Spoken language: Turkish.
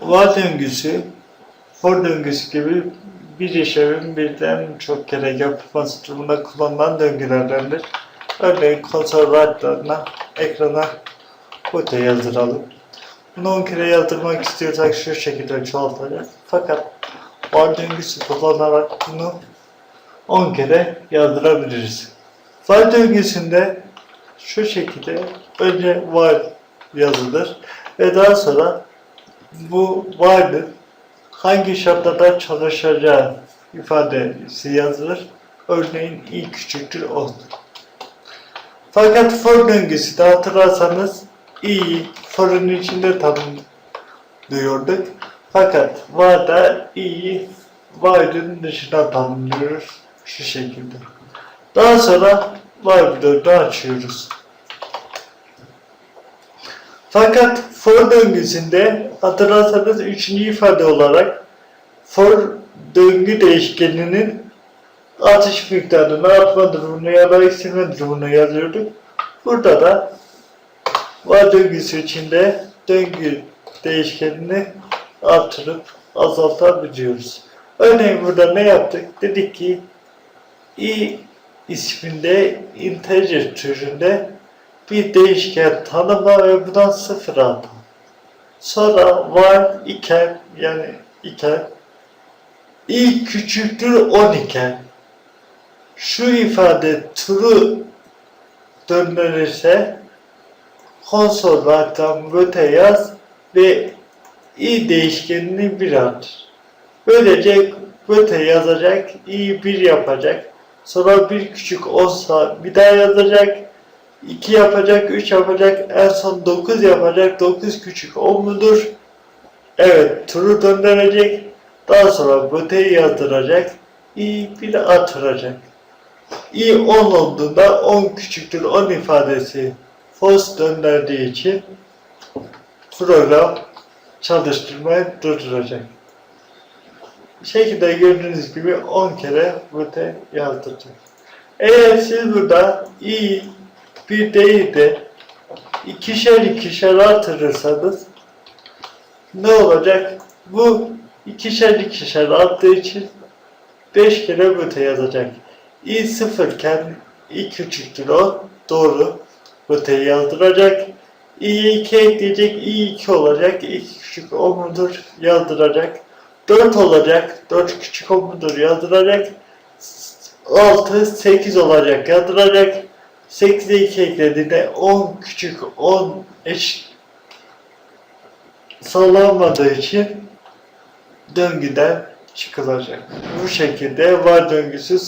var döngüsü, for döngüsü gibi bir işlemin birden çok kere yapılması durumunda kullanılan döngülerdendir. Örneğin konsol rahatlarına, ekrana kote yazdıralım. Bunu 10 kere yazdırmak istiyorsak şu şekilde çoğaltacak. Fakat var döngüsü kullanarak bunu 10 kere yazdırabiliriz. Var döngüsünde şu şekilde önce var yazılır ve daha sonra bu vardır hangi şartlarda çalışacağı ifadesi yazılır. Örneğin i küçüktür 10. Fakat for döngüsü de hatırlarsanız i'yi for'un içinde tanımlıyorduk. Fakat varda i'yi varın dışına tanımlıyoruz şu şekilde. Daha sonra var bloğunu açıyoruz. Fakat for döngüsünde hatırlarsanız üçüncü ifade olarak for döngü değişkeninin artış miktarını artma durumunu ya da eksilme durumunu yazıyorduk. Burada da var döngüsü içinde döngü değişkenini artırıp azaltabiliyoruz. Örneğin burada ne yaptık? Dedik ki i isminde integer türünde bir değişken tanımla ve buradan sıfır at. Sonra var iken yani iken i küçüktür 10 iken şu ifade true döndürürse konsol rakam öte yaz ve i değişkenini bir at. Böylece öte yazacak, i bir yapacak. Sonra bir küçük olsa bir daha yazacak. 2 yapacak, 3 yapacak, en son 9 yapacak. 9 küçük 10 mudur? Evet, turu döndürecek. Daha sonra böteyi yazdıracak. i bir de artıracak. i 10 olduğunda 10 küçüktür 10 ifadesi false döndürdüğü için program çalıştırmayı durduracak. Şekilde gördüğünüz gibi 10 kere böte yazdıracak. Eğer siz burada i değil de ikişer ikişer artırırsanız ne olacak? Bu ikişer ikişer arttığı için 5 kere böte yazacak. i sıfırken i küçüktür o. Doğru. Böteyi yazdıracak. i'ye 2 ekleyecek. i 2 olacak. i küçük 10 mudur? Yazdıracak. 4 olacak. 4 küçük 10 mudur? Yazdıracak. 6, 8 olacak. Yazdıracak. 8'e 2 eklediğinde 10 küçük 10 eş sağlanmadığı için döngüden çıkılacak. Bu şekilde var döngüsü